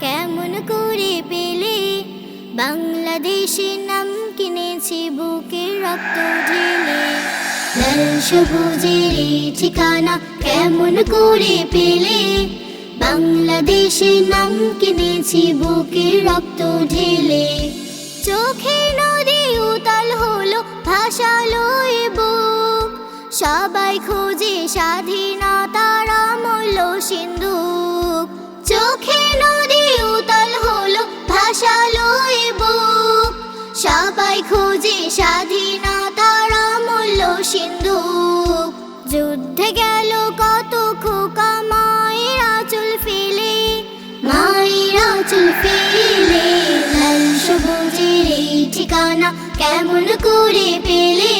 কেমন করে পেলে? বাংলাদেশের নাম কিনেছি বুকের রক্ত ঢেলে। লাল সবুজের ঠিকানা কেমন করে পেলে? বাংলাদেশের নাম কিনেছি বুকের রক্ত ঢেলে। চোখে নদী উতাল হলো, ভাসালো এ বুক। সবাই খোঁজে স্বাধীনতার এ বুক। সবাই খোঁজে স্বাধীনতার অমূল্য সিন্ধুক। যুদ্ধে গেল কত খোকা, মায়ের আঁচল ফেলে। মায়ের আঁচল ফেলে, লাল সবুজের ঠিকানা কেমন করে পেলে?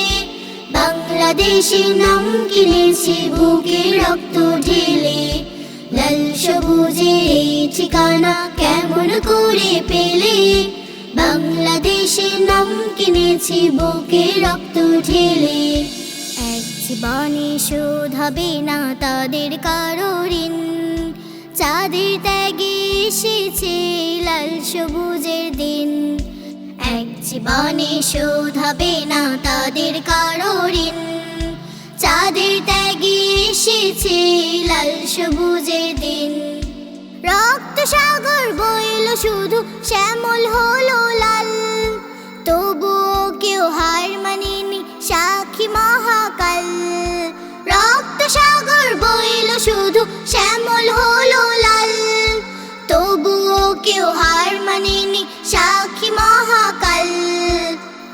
বাংলাদেশের নাম কিনেছি বুকে রক্ত ঢেলে। লাল সবুজের এই ঠিকানা কেমন করে পেলে? বাংলাদেশের নাম কিনেছি বুকে রক্ত ঢেলে। এক জীবনে শোধ হবে না তাদের কারও ঋণ। চাঁদের ত্যাগে এসেছে লাল সবুজের দিন। এক জীবনে শোধ হবে না তাদের কারও ঋণ। চাঁদের ত্যাগে এসেছে লাল সবুজের দিন। রক্ত সাগর বইল শুধু, শ্যামল হলো লাল। তবুও কেউ হার মানেনি সাক্ষী মহাকাল। রক্ত সাগর বইল শুধু, শ্যামল হলো লাল। তবুও কেউ হার মানেনি সাক্ষী মহাকাল।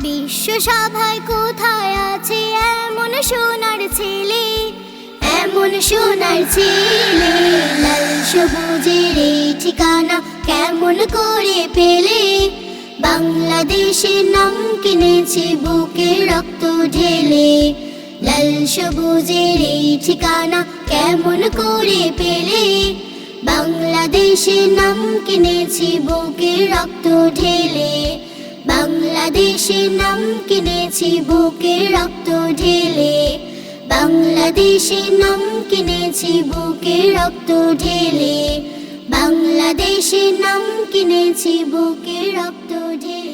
বিশ্বসভায় কোথায় আছে এমন সোনার ছেলে? এমন সোনার ছেলে কেমন করে পেলে? বাংলাদেশের নাম কিনেছে, বুকে রক্ত ঢেলে। লাল সবুজের এই ঠিকানা কেমন করে পেলে? বাংলাদেশের নাম কিনেছি, বুকে রক্ত ঢেলে। বাংলাদেশের নাম কিনেছি, বুকে রক্ত ঢেলে। বাংলাদেশের নাম কিনেছি, বুকে রক্ত ঢেলে। বাংলাদেশের নাম কিনেছি বুকে রক্ত ঢেলে